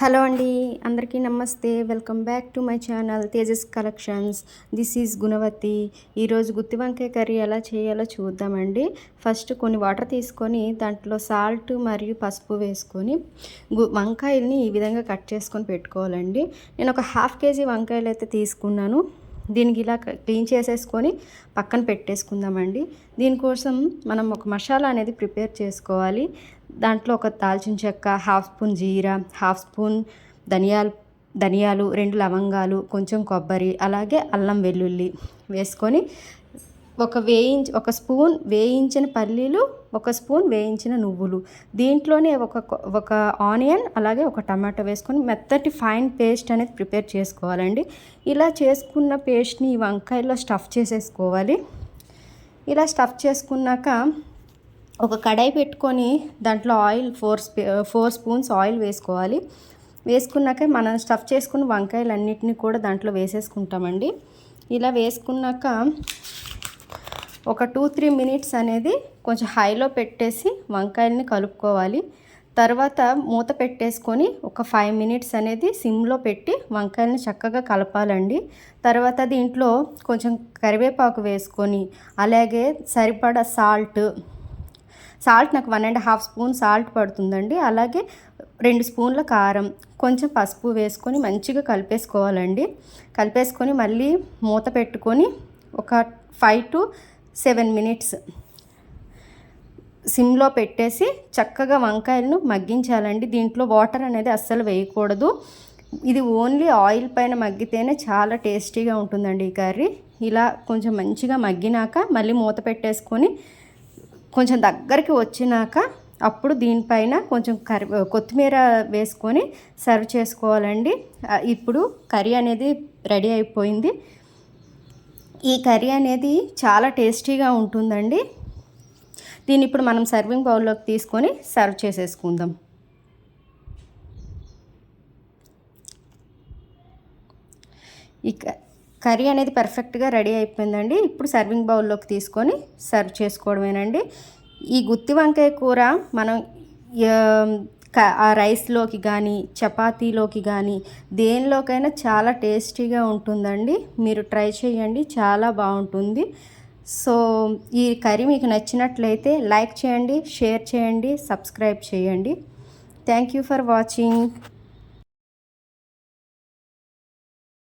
Hello అండి అందరికీ నమస్తే. Welcome back to my channel Tejas collections. This is Gunavati. ఈరోజు గుత్తి వంకాయ కర్రీ ఎలా చేయాలో చూద్దామండి. ఫస్ట్ కొన్ని వాటర్ తీసుకొని దాంట్లో సాల్ట్ మరియు పసుపు వేసుకొని గు వంకాయల్ని ఈ విధంగా కట్ చేసుకొని పెట్టుకోవాలండి. నేను ఒక హాఫ్ కేజీ వంకాయలు అయితే తీసుకున్నాను. దీనికి ఇలా క్లీన్ చేసేసుకొని పక్కన పెట్టేసుకుందామండి. దీనికోసం మనం ఒక మసాలా అనేది ప్రిపేర్ చేసుకోవాలి. దాంట్లో ఒక దాల్చిన చెక్క హాఫ్ స్పూన్ జీరా హాఫ్ స్పూన్ ధనియాలు ధనియాలు రెండు లవంగాలు కొంచెం కొబ్బరి అలాగే అల్లం వెల్లుల్లి వేసుకొని ఒక వేయించి ఒక స్పూన్ వేయించిన పల్లీలు ఒక స్పూన్ వేయించిన నువ్వులు. దీంట్లోనే ఒక ఒక ఆనియన్ అలాగే ఒక టమాటో వేసుకొని మెత్తటి ఫైన్ పేస్ట్ అనేది ప్రిపేర్ చేసుకోవాలండి. ఇలా చేసుకున్న పేస్ట్ని ఈ వంకాయలో స్టఫ్ చేసేసుకోవాలి. ఇలా స్టఫ్ చేసుకున్నాక ఒక కడాయి పెట్టుకొని దాంట్లో oil four four spoons oil వేసుకోవాలి. వేసుకున్నాక మనం స్టఫ్ చేసుకున్న వంకాయలన్నిటిని కూడా దాంట్లో వేసేసుకుంటామండి. ఇలా వేసుకున్నాక ఒక టూ త్రీ మినిట్స్ అనేది కొంచెం హైలో పెట్టేసి వంకాయల్ని కలుపుకోవాలి. తర్వాత మూత పెట్టేసుకొని ఒక ఫైవ్ మినిట్స్ అనేది సిమ్లో పెట్టి వంకాయలను చక్కగా కలపాలండి. తర్వాత దీంట్లో కొంచెం కరివేపాకు వేసుకొని అలాగే సరిపడా సాల్ట్ సాల్ట్ నాకు one and half spoon salt పడుతుందండి. అలాగే రెండు స్పూన్ల కారం కొంచెం పసుపు వేసుకొని మంచిగా కలిపేసుకోవాలండి. కలిపేసుకొని మళ్ళీ మూత పెట్టుకొని ఒక ఫైవ్ టు సెవెన్ మినిట్స్. సిమ్లో పెట్టేసి చక్కగా వంకాయలను మగ్గించాలండి. దీంట్లో వాటర్ అనేది అస్సలు వేయకూడదు. ఇది ఓన్లీ ఆయిల్ పైన మగ్గితేనే చాలా టేస్టీగా ఉంటుందండి ఈ కర్రీ. ఇలా కొంచెం మంచిగా మగ్గినాక మళ్ళీ మూత పెట్టేసుకొని కొంచెం దగ్గరికి వచ్చినాక అప్పుడు దీనిపైన కొంచెం కరి కొత్తిమీర వేసుకొని సర్వ్ చేసుకోవాలండి. ఇప్పుడు కర్రీ అనేది రెడీ అయిపోయింది. ఈ కర్రీ అనేది చాలా టేస్టీగా ఉంటుందండి. దీన్ని ఇప్పుడు మనం సర్వింగ్ బౌల్లోకి తీసుకొని సర్వ్ చేసేసుకుందాం. ఇక కర్రీ అనేది పర్ఫెక్ట్గా రెడీ అయిపోయిందండి. ఇప్పుడు సర్వింగ్ బౌల్లోకి తీసుకొని సర్వ్ చేసుకోవడమేనండి. ఈ గుత్తి వంకాయ కూర మనం ఆ రైస్లోకి కానీ చపాతీలోకి కానీ దేనిలోకైనా చాలా టేస్టీగా ఉంటుందండి. మీరు ట్రై చేయండి చాలా బాగుంటుంది. సో ఈ కర్రీ మీకు నచ్చినట్లయితే లైక్ చేయండి షేర్ చేయండి సబ్స్క్రైబ్ చేయండి. Thank you for watching.